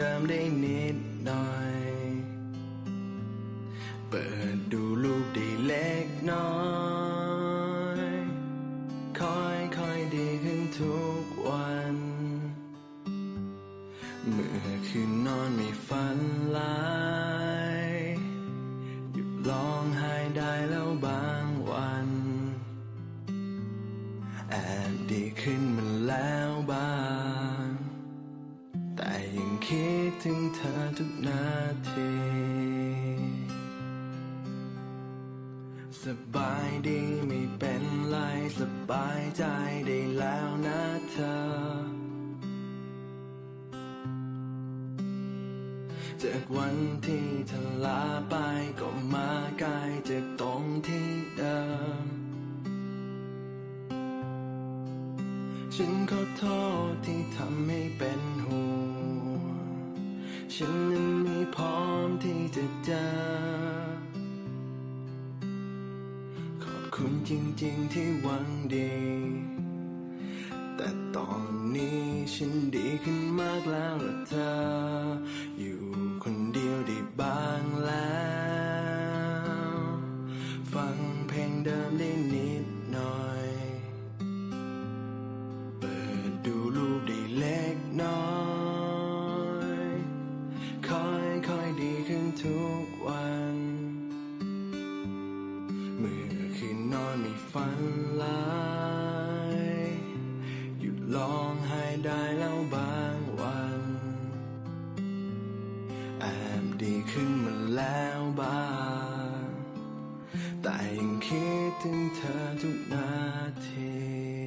เดิมได้นิดหน่อย เปิดดูรูปได้เล็กน้อย ค่อยค่อยดีขึ้นทุกวัน เมื่อคืนนอนไม่ฝันลายหยุดร้องไห้ได้แล้วบางวันแอบดีขึ้นมันแล้วบ้าง ยังคิดถึงเธอทุกนาที สบายดีไม่เป็นไร สบายใจได้แล้วนะเธอ จากวันที่เธอลาไปก็มาไกลจากตรงที่เดิมฉันขอโทษที่ทำให้เป็นห่วง ฉันนั้นไม่พร้อมที่จะเจอ ขอบคุณจริงๆที่หวังดี แต่ตอนนี้ฉันดีขึ้นมากแล้วละเธอ อยู่คนเดียวได้บ้างแล้ว ฟังเพลงเดิมได้ เมื่อคืนนอนไม่ฝันลายหยุดร้องไห้ได้แล้วบางวันแอบดีขึ้นมาแล้วบ้างแต่ยังคิดถึงเธอทุกนาที